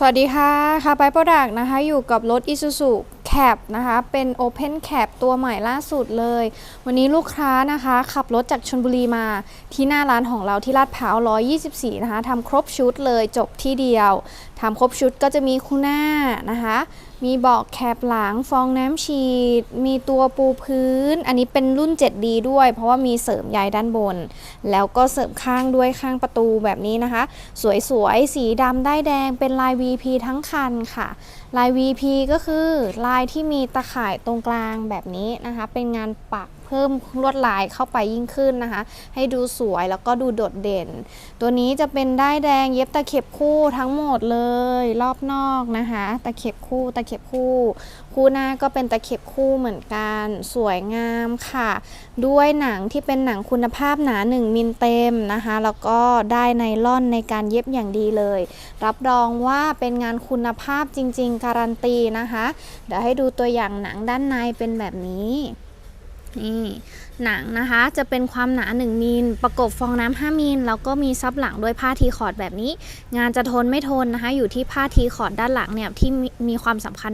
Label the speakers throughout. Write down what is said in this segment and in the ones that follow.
Speaker 1: สวัสดีค่ะ ค่ะไปโปรดักต์นะคะ อยู่กับรถ Isuzu Cap นะคะ เป็น Open Cap ตัวใหม่ล่าสุดเลย วันนี้ลูกค้านะคะ ขับรถจากชลบุรีมาที่หน้าร้านของเราที่ลาดพร้าว 124 นะคะทำครบชุดเลยจบที่เดียวทำครบชุดก็จะมีคู่หน้านะคะ มีเบาะแคปหลังฟองน้ำฉีด มีตัวปูพื้น อันนี้เป็นรุ่น 7D ด้วย เพราะว่ามีเสริมใยด้านบน แล้วก็เสริมข้างด้วยข้างประตูแบบนี้นะคะ สวยๆ สีดำได้แดงเป็นลาย VP ทั้งคันค่ะ ลาย VP ก็คือลายที่มีตะข่ายตรงกลางแบบนี้นะคะ เป็นงานปัก เพิ่มลวดลายเข้าไปยิ่งขึ้นนะคะ ให้ดูสวยแล้วก็ดูโดดเด่น ตัวนี้จะเป็นได้แดงเย็บตะเข็บคู่ทั้งหมดเลย รอบนอกนะคะ ตะเข็บคู่ตะเข็บคู่ คู่หน้าก็เป็นตะเข็บคู่เหมือนกัน สวยงามค่ะ ด้วยหนังที่เป็นหนังคุณภาพหนา 1 มิลเต็มนะคะ แล้วก็ได้ไนล่อนในการเย็บอย่างดีเลย รับรองว่าเป็นงานคุณภาพจริง ๆ การันตีนะคะ เดี๋ยวให้ดูตัวอย่างหนังด้านในเป็นแบบนี้ นี่หนังนะคะจะเป็นความหนา 1มิลประกบฟองน้ำ5มิลแล้วก็มีซับหลังด้วยผ้าทีคอร์ดแบบนี้ งานจะทนไม่ทนนะคะ อยู่ที่ผ้าทีคอร์ดด้านหลังเนี่ยที่มีความสำคัญ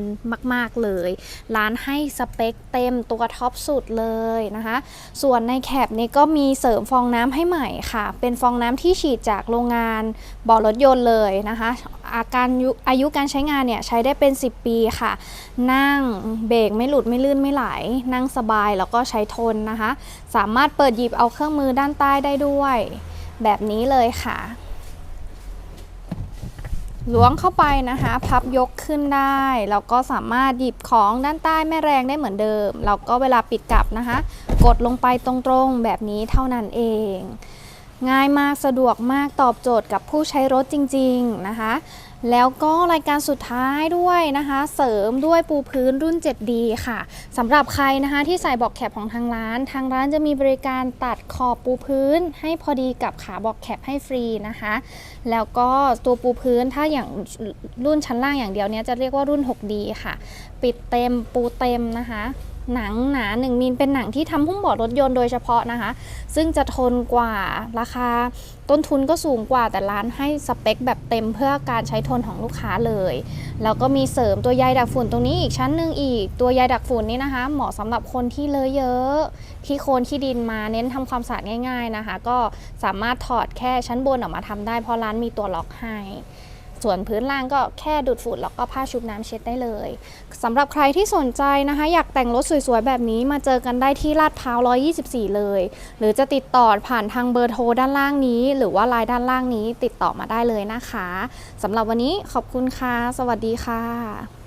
Speaker 1: มาก ๆ เลย ร้านให้สเปคเต็มตัวท็อปสุดเลยนะคะ ส่วนในแคปนี้ก็มีเสริมฟองน้ำให้ใหม่ค่ะ เป็นฟองน้ำที่ฉีดจากโรงงานบ่อรถยนต์เลยนะคะอาการอายุการใช้งานเนี่ยใช้ได้เป็น 10 ปีค่ะ นั่งเบรกไม่หลุดไม่ลื่นไม่ไหล นั่งสบายแล้วก็ใช้ทนนะคะ สามารถเปิดหยิบเอาเครื่องมือด้านใต้ได้ด้วย แบบนี้เลยค่ะล้วงเข้าไปนะคะ พับยกขึ้นได้แล้วก็สามารถหยิบของด้านใต้แม่แรงได้เหมือนเดิมแล้วก็เวลาปิดกลับนะคะ กดลงไปตรงๆแบบนี้เท่านั้นเอง ง่ายมากสะดวกมากตอบโจทย์กับผู้ใช้รถจริง ๆนะคะ แล้วก็รายการสุดท้ายด้วยนะคะ เสริมด้วยปูพื้นรุ่น 7D ค่ะสำหรับใครนะคะที่ใส่บอกแคปของทางร้าน ทางร้านจะมีบริการตัดขอบปูพื้น ให้พอดีกับขาบอกแคปให้ฟรีนะคะ แล้วก็ตัวปูพื้นถ้าอย่างรุ่นชั้นล่างอย่างเดียวเนี้ยจะเรียกว่ารุ่น 6D ค่ะ ปิดเต็มปูเต็มนะคะหนังหนา1มิลเป็นหนังที่ทำหุ้มเบาะรถยนต์โดยเฉพาะนะคะ ซึ่งจะทนกว่าราคาต้นทุนก็สูงกว่าแต่ร้านให้สเปคแบบเต็มเพื่อการใช้ทนนของลูกค้าเลยแล้วก็มีเสริมตัวใยดักฝุ่นตรงนี้อีกชั้นหนึ่งอีก ตัวใยดักฝุ่นนี่นะคะ เหมาะสำหรับคนที่เลอะเยอะ ที่โคนที่ดินมาเน้นทำความสะอาดง่าย ๆนะคะ ก็สามารถถอดแค่ชั้นบนออกมาทำได้เพราะร้านมีตัวล็อกให้ ส่วนพื้นล่างก็แค่ดูดฝุ่นแล้วก็ผ้าชุบน้ำเช็ดได้เลยสำหรับใครที่สนใจนะคะ อยากแต่งรถสวยๆ แบบนี้มาเจอกันได้ที่ลาดพร้าว 124 เลย หรือจะติดต่อผ่านทางเบอร์โทรด้านล่างนี้ หรือว่าไลน์ด้านล่างนี้ติดต่อมาได้เลยนะคะสำหรับวันนี้ขอบคุณค่ะ สวัสดีค่ะ